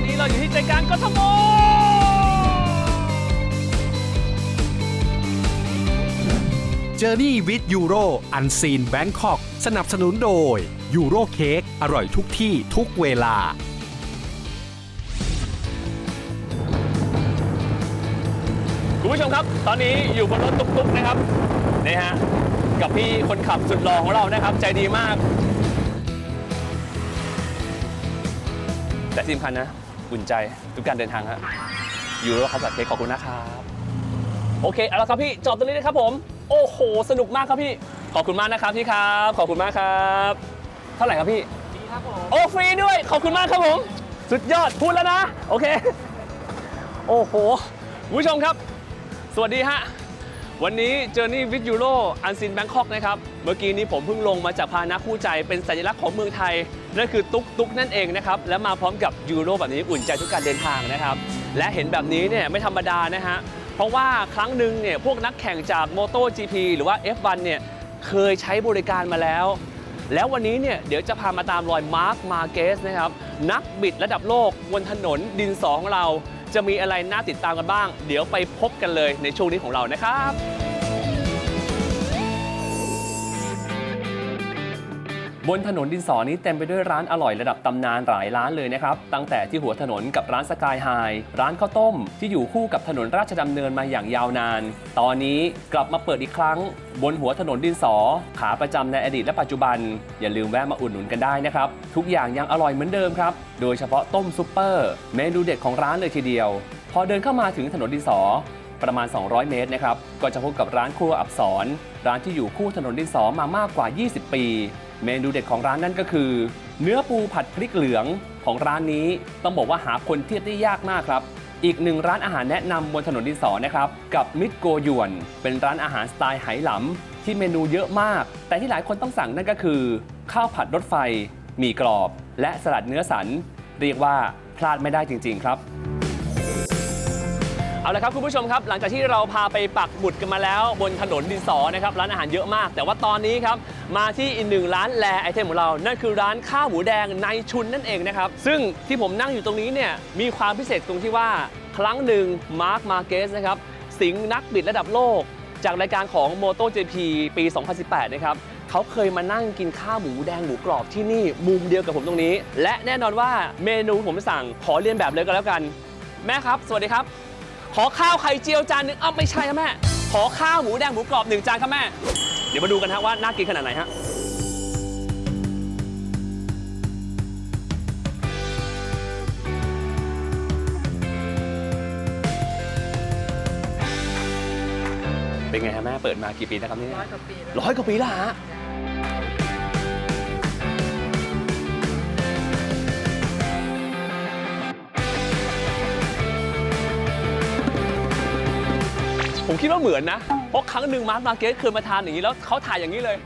อนนี้เราอยู่ที่ใจกลางกทม Journey with Euro Unseen Bangkok สนับสนุนโดย Euro Cake อร่อยทุกที่ทุกเวลา คุณผู้ชมครับ ตอนนี้อยู่บนรถตุ๊กๆนะครับนี่ฮะกับพี่คนขับสุดหล่อของเรานะครับ ใจดีมาก แต่ที่สำคัญนะ อุ่นใจทุกการเดินทางฮะอยู่รถคัสตาร์ดเค้กขอบคุณนะครับโอเคเอาละครับพี่จอดตรงนี้นะครับผม โอ้โห สนุกมากครับพี่ ขอบคุณมากนะครับพี่ครับ ขอบคุณมากครับ เท่าไหร่ครับพี่โอ้ฟรีด้วย ขอบคุณมากครับผม สุดยอดพูดแล้วนะ โอเค โอ้โหคุณผู้ชมครับ สวัสดีฮะ วันนี้ Journey with Euro Unseen Bangkok นะครับ เมื่อกี้นี้ผมเพิ่งลงมาจากพาหนะคู่ใจเป็นสัญลักษณ์ของเมืองไทย นั่นคือตุ๊กตุ๊กนั่นเองนะครับ และมาพร้อมกับยูโรแบบนี้อุ่นใจทุกการเดินทางนะครับ และเห็นแบบนี้เนี่ยไม่ธรรมดานะฮะ เพราะว่าครั้งหนึ่งเนี่ยพวกนักแข่งจาก MotoGP หรือว่า F1 เนี่ยเคยใช้บริการมาแล้ว แล้ววันนี้เนี่ยเดี๋ยวจะพามาตามรอยมาร์คมาเกสนะครับนักบิดระดับโลกบนถนนดินสองเรา จะมีอะไรน่าติดตามกันบ้าง เดี๋ยวไปพบกันเลยในช่วงนี้ของเรานะครับ บนถนนดินสอนี้เต็มไปด้วยร้านอร่อยระดับตำนานหลายร้านเลยนะครับ ตั้งแต่ที่หัวถนนกับร้านสกายไฮร้านข้าวต้ม ที่อยู่คู่กับถนนราชดำเนินมาอย่างยาวนาน ตอนนี้กลับมาเปิดอีกครั้ง บนหัวถนนดินสอ ขาประจำในอดีตและปัจจุบัน อย่าลืมแวะมาอุดหนุนกันได้นะครับ ทุกอย่างยังอร่อยเหมือนเดิมครับ โดยเฉพาะต้มซุปเปอร์ เมนูเด็ดของร้านเลยทีเดียว พอเดินเข้ามาถึงถนนดินสอประมาณ 200 เมตรนะครับ ก็จะพบกับร้านครัวอับสรร้านที่อยู่คู่ถนนดินสอมามากกว่า 20 ปี เมนูเด็ดของร้านนั่นก็คือ เนื้อปูผัดพริกเหลืองของร้านนี้ ต้องบอกว่าหาคนเทียบได้ยากมากครับ อีกหนึ่งร้านอาหารแนะนำบนถนนดินสอนะครับ กับมิตรโกยวน เป็นร้านอาหารสไตล์ไหหลำที่เมนูเยอะมาก แต่ที่หลายคนต้องสั่งนั่นก็คือ ข้าวผัดรถไฟหมี่กรอบ และสลัดเนื้อสัน เรียกว่าพลาดไม่ได้จริง ๆ ครับเอาละครับคุณผู้ชมครับหลังจากที่เราพาไปปักหมุดกันมาแล้วบนถนนดินสอนะครับร้านอาหารเยอะมาก แต่ว่าตอนนี้ครับ มาที่อีกหนึ่งร้านแลไอเทมของเรา นั่นคือร้านข้าวหมูแดงในชุนนั่นเองนะครับ ซึ่งที่ผมนั่งอยู่ตรงนี้เนี่ยมีความพิเศษตรงที่ว่าครั้งหนึ่งมาร์คมาเกสนะครับสิงนักบิดระดับโลก จากรายการของ MotoGP ปี 2018 นะครับเขาเคยมานั่งกินข้าวหมูแดงหมูกรอบที่นี่มุมเดียวกับผมตรงนี้ และแน่นอนว่าเมนูผมสั่งขอเรียนแบบเลยก็แล้วกัน แม่ครับ สวัสดีครับ ขอข้าวไข่เจียวจานหนึ่งอ้าวไม่ใช่ครับแม่ ขอข้าวหมูแดงหมูกรอบหนึ่งจานครับแม่ เดี๋ยวมาดูกันฮะว่าน่ากินขนาดไหนฮะเป็นไงฮะแม่เปิดมากี่ปีนะครับนี่ร้อยกว่าปีแล้วร้อยกว่าปีแล้วฮะ ผมคิดว่าเหมือนนะ เพราะครั้งหนึ่งมาร์คมาเกสเคยมาทานอย่างนี้แล้วเขาถ่ายอย่างนี้เลย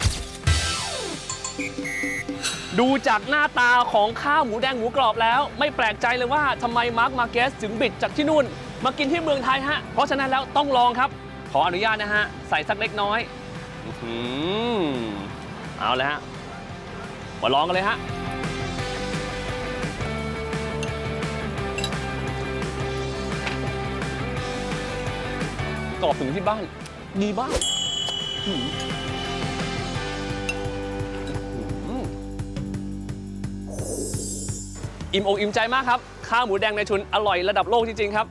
ดูจากหน้าตาของข้าวหมูแดงหมูกรอบแล้ว ไม่แปลกใจเลยว่าทำไมมาร์คมาเกสถึงบิดจากที่นู่น มากินที่เมืองไทยฮะ เพราะฉะนั้นแล้วต้องลองครับ ขออนุญาตนะฮะ ใส่สักเล็กน้อยอื้อหือเอาเลยฮะมาลองกันเลยฮะ กรอบถึงที่บ้าน ดีมากอื้อหืออื้อหืออิ่มอกอิ่มใจมากครับ ข้าวหมูแดงในชุนอร่อยระดับโลกจริง ๆ ครับ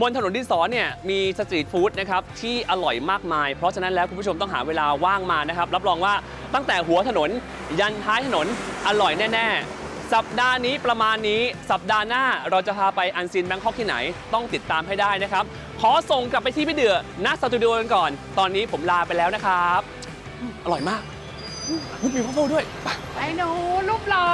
บนถนนดินสอเนี่ยมีสตรีทฟู้ดนะครับที่อร่อยมากมาย เพราะฉะนั้นแล้วคุณผู้ชมต้องหาเวลาว่างมานะครับ รับรองว่าตั้งแต่หัวถนนยันท้ายถนนอร่อยแน่ ๆ สัปดาห์นี้ประมาณนี้สัปดาห์หน้าเราจะพาไปอันซีนแบงคอกที่ไหน ต้องติดตามให้ได้นะครับ ขอส่งกลับไปที่พี่เดือณสตูดิโอกันก่อน ตอนนี้ผมลาไปแล้วนะครับอืมอร่อยมากอืมมีข้าวโพดด้วยไปไอ้หนูรูปหล่อ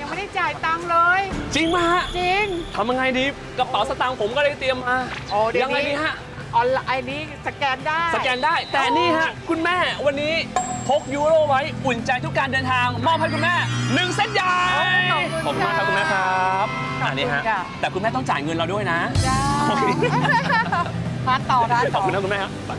ยังไม่ได้จ่ายตังค์เลย จริงมาฮะจริง ทำยังไงดีกระเป๋าสตางค์ผมก็เลยเตรียมมาโอ้เดี๋ยวยังไงนี้ดีฮะ ออนไลน์นี้สแกนได้ สแกนได้แต่นี่ฮะ คุณแม่วันนี้ พกยูโรไว้อุ่นใจทุกการเดินทาง มอบให้คุณแม่หนึ่งเส้นใหญ่ขอบคุณมากครับคุณแม่ครับอันนี้ฮะขอบคุณค่ะแต่คุณแม่ต้องจ่ายเงินเราด้วยนะจ้าโอเคมาต่อร้านขต่อบคุณนะคุณแม่ครับไป